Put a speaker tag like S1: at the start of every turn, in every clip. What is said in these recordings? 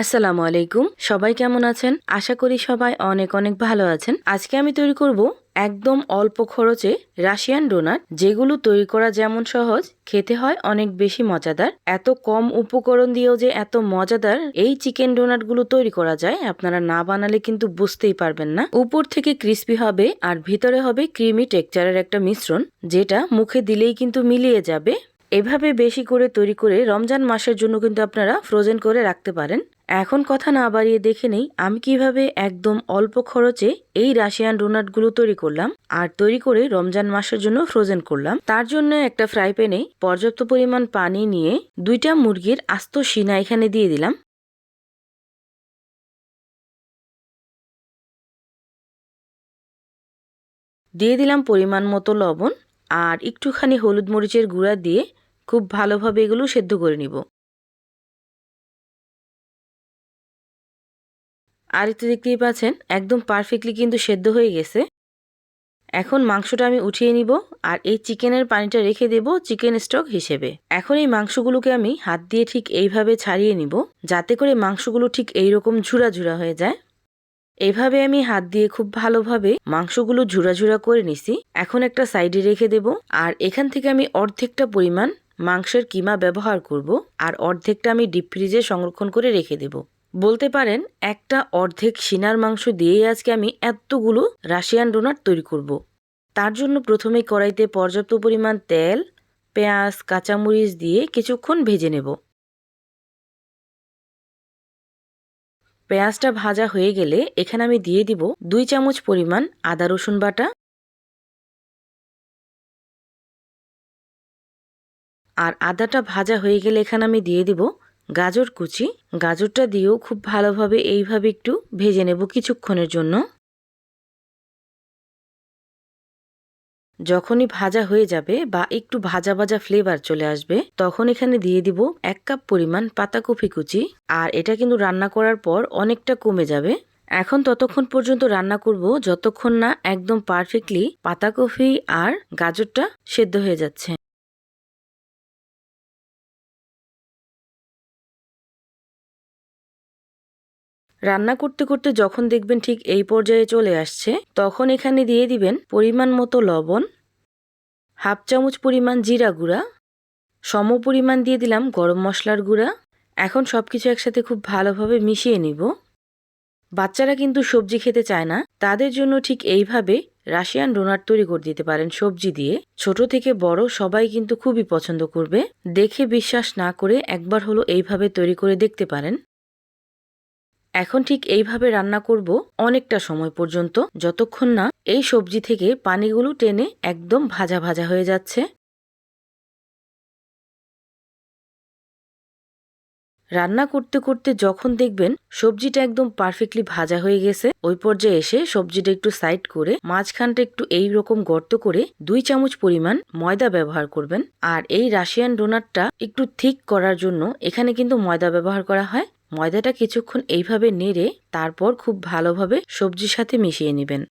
S1: আসসালামু আলাইকুম। সবাই কেমন আছেন? আশা করি সবাই অনেক অনেক ভালো আছেন। আজকে আমি তৈরি করব একদম অল্প খরচে রাশিয়ান ডোনাট, যেগুলো তৈরি করা যেমন সহজ, খেতে হয় অনেক বেশি মজাদার। এত কম উপকরণ দিয়েও যে এত মজাদার এই চিকেন ডোনাটগুলো তৈরি করা যায়, আপনারা না বানালে কিন্তু বুঝতেই পারবেন না। উপর থেকে ক্রিস্পি হবে আর ভিতরে হবে ক্রিমি টেক্সচারের একটা মিশ্রণ, যেটা মুখে দিলেই কিন্তু মিলিয়ে যাবে। এভাবে বেশি করে তৈরি করে রমজান মাসের জন্য কিন্তু আপনারা ফ্রোজেন করে রাখতে পারেন। এখন কথা না বাড়িয়ে দেখে নেই, আমি কীভাবে একদম অল্প খরচে এই রাশিয়ান ডোনাটগুলো তৈরি করলাম আর তৈরি করে রমজান মাসের জন্য ফ্রোজেন করলাম। তার জন্য একটা ফ্রাই প্যানে পর্যাপ্ত পরিমাণ পানি নিয়ে দুইটা মুরগির আস্ত সিনা এখানে দিয়ে দিলাম। দিয়ে দিলাম পরিমাণ মতো লবণ। আর একটুখানি হলুদ মরিচের গুঁড়া দিয়ে খুব ভালোভাবে এগুলো সেদ্ধ করে নিব। আর একটু দেখতেই পাচ্ছেন, একদম পারফেক্টলি কিন্তু সেদ্ধ হয়ে গেছে। এখন মাংসটা আমি উঠিয়ে নিব আর এই চিকেনের পানিটা রেখে দেব চিকেন স্টক হিসেবে। এখন এই মাংসগুলোকে আমি হাত দিয়ে ঠিক এইভাবে ছাড়িয়ে নিব যাতে করে মাংসগুলো ঠিক এইরকম ঝুরা ঝুরা হয়ে যায়। এভাবে আমি হাত দিয়ে খুব ভালোভাবে মাংসগুলো ঝুরা ঝুরা করে নিছি। এখন একটা সাইডে রেখে দেব, আর এখান থেকে আমি অর্ধেকটা পরিমাণ মাংসের কিমা ব্যবহার করব, আর অর্ধেকটা আমি ডিপ ফ্রিজে সংরক্ষণ করে রেখে দেব বলতে পারেন, একটা অর্ধেক সিনার মাংস দিয়েই আজকে আমি এতগুলো রাশিয়ান ডোনাট তৈরি করব। তার জন্য প্রথমে কড়াইতে পর্যাপ্ত পরিমাণ তেল, পেঁয়াজ, কাঁচামরিচ দিয়ে কিছুক্ষণ ভেজে নেব পেঁয়াজটা ভাজা হয়ে গেলে এখানে আমি দিয়ে দিব দুই চামচ পরিমাণ আদা রসুন বাটা আর আদাটা ভাজা হয়ে গেলে এখানে আমি দিয়ে দিব গাজর কুচি। গাজরটা দিয়েও খুব ভালোভাবে এইভাবে একটু ভেজে নেব কিছুক্ষণের জন্য। যখনই ভাজা হয়ে যাবে বা একটু ভাজা ভাজা ফ্লেভার চলে আসবে, তখন এখানে দিয়ে দিব এক কাপ পরিমাণ পাতাকপি কুচি। আর এটা কিন্তু রান্না করার পর অনেকটা কমে যাবে। এখন ততক্ষণ পর্যন্ত রান্না করব যতক্ষণ না একদম পারফেক্টলি পাতাকপি আর গাজরটা সেদ্ধ হয়ে যাচ্ছে। রান্না করতে করতে যখন দেখবেন ঠিক এই পর্যায়ে চলে আসছে, তখন এখানে দিয়ে দিবেন পরিমাণ মতো লবণ, হাফ চামচ পরিমাণ জিরা গুঁড়া, সম পরিমাণ দিয়ে দিলাম গরম মশলার গুঁড়া। এখন সব কিছু একসাথে খুব ভালোভাবে মিশিয়ে নিব। বাচ্চারা কিন্তু সবজি খেতে চায় না, তাদের জন্য ঠিক এইভাবে রাশিয়ান ডোনাট তৈরি করে দিতে পারেন সবজি দিয়ে। ছোট থেকে বড় সবাই কিন্তু খুবই পছন্দ করবে। দেখে বিশ্বাস না করে একবার হলো এইভাবে তৈরি করে দেখতে পারেন। এখন ঠিক এইভাবে রান্না করব অনেকটা সময় পর্যন্ত, যতক্ষণ না এই সবজি থেকে পানিগুলো টেনে একদম ভাজা ভাজা হয়ে যাচ্ছে। রান্না করতে করতে যখন দেখবেন সবজিটা একদম পারফেক্টলি ভাজা হয়ে গেছে, ওই পর্যায়ে এসে সবজিটা একটু সাইড করে, মাঝখানটা একটু এই রকম গর্ত করে দুই চামচ পরিমাণ ময়দা ব্যবহার করবেন। আর এই রাশিয়ান ডোনাটটা একটু থিক করার জন্য এখানে কিন্তু ময়দা ব্যবহার করা হয়। ময়দাটা কিছুক্ষণ এইভাবে নেড়ে তারপর খুব ভালোভাবে সবজির সাথে মিশিয়ে নেবেন।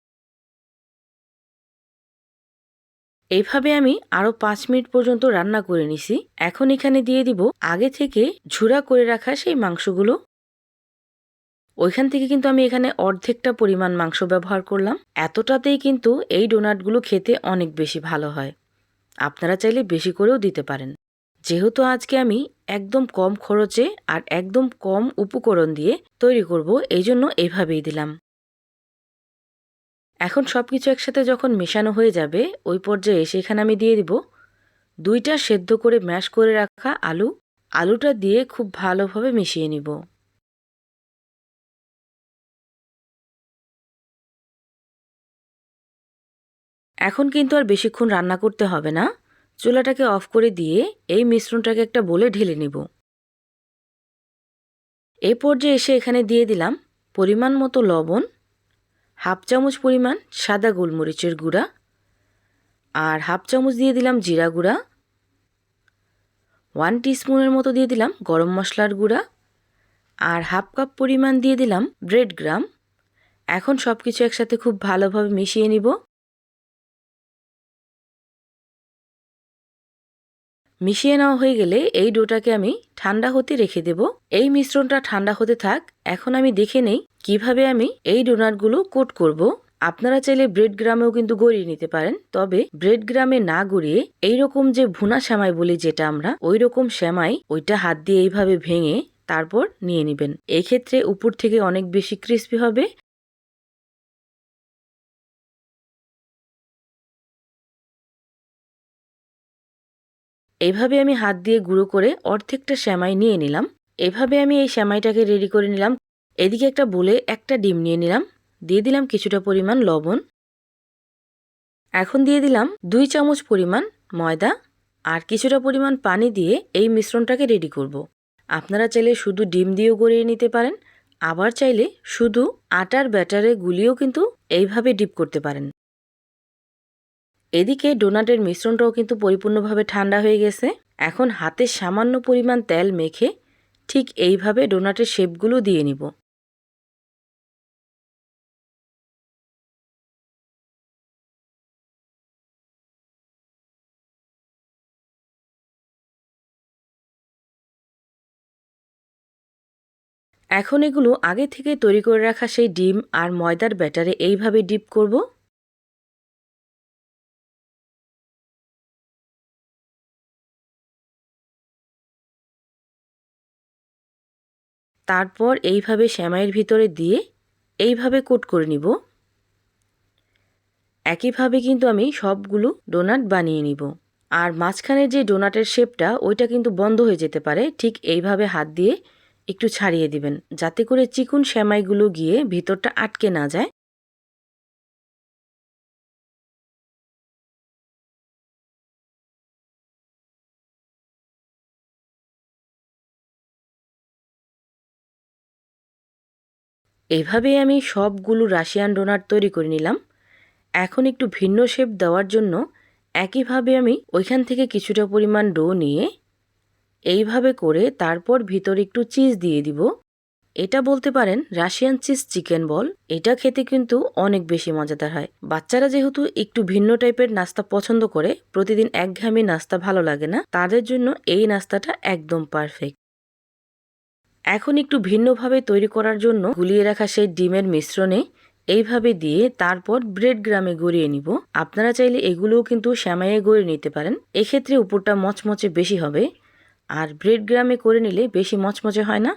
S1: এইভাবে আমি আরও পাঁচ মিনিট পর্যন্ত রান্না করে নিছি। এখন এখানে দিয়ে দিব আগে থেকে ঝুরা করে রাখা সেই মাংসগুলো। ওইখান থেকে কিন্তু আমি এখানে অর্ধেকটা পরিমাণ মাংস ব্যবহার করলাম। এতটাতেই কিন্তু এই ডোনাটগুলো খেতে অনেক বেশি ভালো হয়। আপনারা চাইলে বেশি করেও দিতে পারেন। যেহেতু আজকে আমি একদম কম খরচে আর একদম কম উপকরণ দিয়ে তৈরি করব, এই জন্য এইভাবেই দিলাম। এখন সব কিছু একসাথে যখন মেশানো হয়ে যাবে, ওই পর্যায়ে এসে এখানে আমি দিয়ে দিব দুইটা সেদ্ধ করে ম্যাশ করে রাখা আলু। আলুটা দিয়ে খুব ভালোভাবে মিশিয়ে নিব। এখন কিন্তু আর বেশিক্ষণ রান্না করতে হবে না। চুলাটাকে অফ করে দিয়ে এই মিশ্রণটাকে একটা বলে ঢেলে নিব। এই পর্যায়ে এসে এখানে দিয়ে দিলাম পরিমাণ মতো লবণ, হাফ চামচ পরিমাণ সাদা গোলমরিচের গুঁড়া আর হাফ চামচ দিয়ে দিলাম জিরা গুঁড়া, ওয়ান টিস্পুনের মতো দিয়ে দিলাম গরম মশলার গুঁড়া আর হাফ কাপ পরিমাণ দিয়ে দিলাম ব্রেড গ্রাম। এখন সব কিছু একসাথে খুব ভালোভাবে মিশিয়ে নিব। মিশিয়ে নেওয়া হয়ে গেলে এই ডোটাকে আমি ঠান্ডা হতে রেখে দেব। এই মিশ্রণটা ঠান্ডা হতে থাক। এখন আমি দেখে নেই কীভাবে আমি এই ডোনাটগুলো কোট করব। আপনারা চাইলে ব্রেড গ্রামেও কিন্তু গড়িয়ে নিতে পারেন। তবে ব্রেড গ্রামে না গড়িয়ে এইরকম যে ভুনা শ্যামাই বলি যেটা আমরা ওই রকম শ্যামাই ওইটা হাত দিয়ে এইভাবে ভেঙে তারপর নিয়ে নেবেন। এক্ষেত্রে উপর থেকে অনেক বেশি ক্রিস্পি হবে। এইভাবে আমি হাত দিয়ে গুঁড়ো করে অর্ধেকটা শ্যামাই নিয়ে নিলাম। এভাবে আমি এই শ্যামাইটাকে রেডি করে নিলাম। এদিকে একটা বলে একটা ডিম নিয়ে নিলাম। দিয়ে দিলাম কিছুটা পরিমাণ লবণ। এখন দিয়ে দিলাম দুই চামচ পরিমাণ ময়দা আর কিছুটা পরিমাণ পানি দিয়ে এই মিশ্রণটাকে রেডি করব। আপনারা চাইলে শুধু ডিম দিয়েও গড়িয়ে নিতে পারেন। আবার চাইলে শুধু আটার ব্যাটারে গুলিও কিন্তু এইভাবে ডিপ করতে পারেন। এদিকে ডোনাটের মিশ্রণটাও কিন্তু পরিপূর্ণভাবে ঠান্ডা হয়ে গেছে। এখন হাতে সামান্য পরিমাণ তেল মেখে ঠিক এইভাবে ডোনাটের শেপগুলো দিয়ে নিব। এখন এগুলো আগে থেকে তৈরি করে রাখা সেই ডিম আর ময়দার ব্যাটারে এইভাবে ডিপ করব। তারপর এইভাবে শ্যামাইয়ের ভিতরে দিয়ে এইভাবে কোট করে নিব। একইভাবে কিন্তু আমি সবগুলো ডোনাট বানিয়ে নিব। আর মাঝখানে যে ডোনাটের শেপটা, ওইটা কিন্তু বন্ধ হয়ে যেতে পারে। ঠিক এইভাবে হাত দিয়ে একটু ছাড়িয়ে দিবেন, যাতে করে চিকুন শ্যামাইগুলো গিয়ে ভিতরটা আটকে না যায়। এভাবেই আমি সবগুলো রাশিয়ান ডোনাট তৈরি করে নিলাম। এখন একটু ভিন্ন শেপ দেওয়ার জন্য একইভাবে আমি ওইখান থেকে কিছুটা পরিমাণ ডো নিয়ে এইভাবে করে তারপর ভিতরে একটু চিজ দিয়ে দিব। এটা বলতে পারেন রাশিয়ান চিজ চিকেন বল। এটা খেতে কিন্তু অনেক বেশি মজাদার হয়। বাচ্চারা যেহেতু একটু ভিন্ন টাইপের নাস্তা পছন্দ করে, প্রতিদিন একঘামি নাস্তা ভালো লাগে না। তাদের জন্য এই নাস্তাটা একদম পারফেক্ট। এখন একটু ভিন্নভাবে তৈরি করার জন্য গুলিয়ে রাখা সেই ডিমের মিশ্রণে এইভাবে দিয়ে তারপর ব্রেড গ্রামে গড়িয়ে নিব। আপনারা চাইলে এগুলোও কিন্তু শ্যামাইয়ে গড়িয়ে নিতে পারেন। এক্ষেত্রে উপরটা মচমচে বেশি হবে। আর ব্রেড গ্রামে করে নিলে বেশি মচমচে হয় না,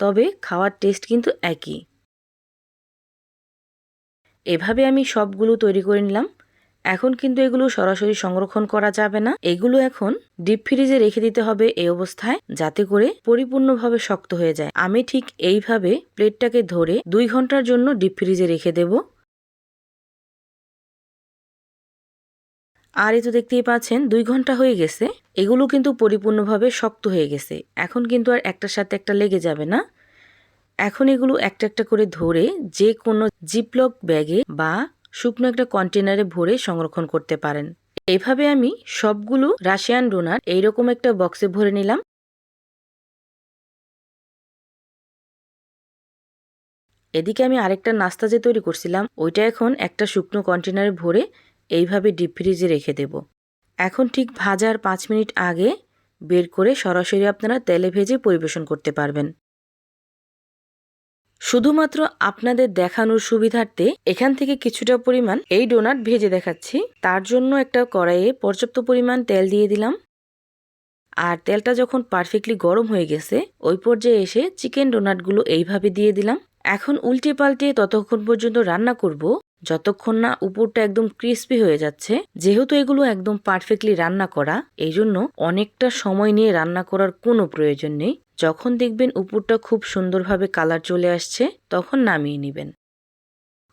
S1: তবে খাওয়ার টেস্ট কিন্তু একই। এভাবে আমি সবগুলো তৈরি করে নিলাম। এখন কিন্তু এগুলো সরাসরি সংরক্ষণ করা যাবে না। এগুলো এখন ডিপ ফ্রিজে রেখে দিতে হবে এই অবস্থায় যাতে করে পরিপূর্ণভাবে শক্ত হয়ে যায়। আমি ঠিক এইভাবে প্লেটটাকে ধরে দুই ঘণ্টার জন্য ডিপ ফ্রিজে রেখে দেব। আর এই তো দেখতেই পাচ্ছেন, দুই ঘণ্টা হয়ে গেছে। এগুলো কিন্তু পরিপূর্ণভাবে শক্ত হয়ে গেছে। এখন কিন্তু আর একটার সাথে একটা লেগে যাবে না। এখন এগুলো একটা একটা করে ধরে যে কোনো জিপলক ব্যাগে বা শুকনো একটা কন্টেনারে ভরে সংরক্ষণ করতে পারেন। এভাবে আমি সবগুলো রাশিয়ান ডোনার এইরকম একটা বক্সে ভরে নিলাম। এদিকে আমি আরেকটা নাস্তা যে তৈরি করছিলাম, ওইটা এখন একটা শুকনো কন্টেনারে ভরে এইভাবে ডিপ ফ্রিজে রেখে দেব। এখন ঠিক ভাজার পাঁচ মিনিট আগে বের করে সরাসরি আপনারা তেলে ভেজে পরিবেশন করতে পারবেন। শুধুমাত্র আপনাদের দেখানোর সুবিধার্থে এখান থেকে কিছুটা পরিমাণ এই ডোনাট ভেজে দেখাচ্ছি। তার জন্য একটা কড়াইয়ে পর্যাপ্ত পরিমাণ তেল দিয়ে দিলাম। আর তেলটা যখন পারফেক্টলি গরম হয়ে গেছে, ওই পর্যায়ে এসে চিকেন ডোনাটগুলো এইভাবে দিয়ে দিলাম। এখন উল্টে পাল্টে ততক্ষণ পর্যন্ত রান্না করব, যতক্ষণ না উপরটা একদম ক্রিস্পি হয়ে যাচ্ছে। যেহেতু এগুলো একদম পারফেক্টলি রান্না করা এই জন্য অনেকটা সময় নিয়ে রান্না করার কোনো প্রয়োজন নেই। যখন দেখবেন উপরটা খুব সুন্দরভাবে কালার চলে আসছে, তখন নামিয়ে নেবেন।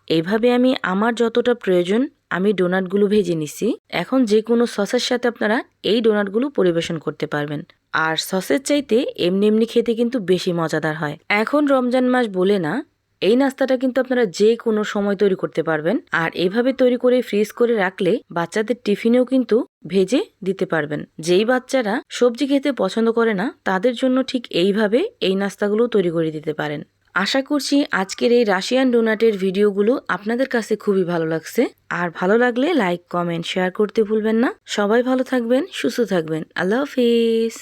S1: এইভাবে আমি আমার যতটা প্রয়োজন, আমি ডোনাটগুলো ভেজে নিছি। এখন যে কোনো সসের সাথে আপনারা এই ডোনাটগুলো পরিবেশন করতে পারবেন। আর সসের চাইতে এমনি এমনি খেতে কিন্তু বেশি মজাদার হয়। এখন রমজান মাস বলে না এই নাস্তাটা কিন্তু আপনারা যে কোনো সময় তৈরি করতে পারবেন। আর এভাবে তৈরি করে ফ্রিজ করে রাখলে বাচ্চাদের টিফিনেও কিন্তু ভেজে দিতে পারবেন। যেই বাচ্চারা সবজি খেতে পছন্দ করে না, তাদের জন্য ঠিক এইভাবে এই নাস্তাগুলো তৈরি করে দিতে পারেন। আশা করছি আজকের এই রাশিয়ান ডোনাটের ভিডিওগুলো আপনাদের কাছে খুবই ভালো লাগছে। আর ভালো লাগলে লাইক, কমেন্ট, শেয়ার করতে ভুলবেন না। সবাই ভালো থাকবেন, সুস্থ থাকবেন। আল্লাহ হাফিজ।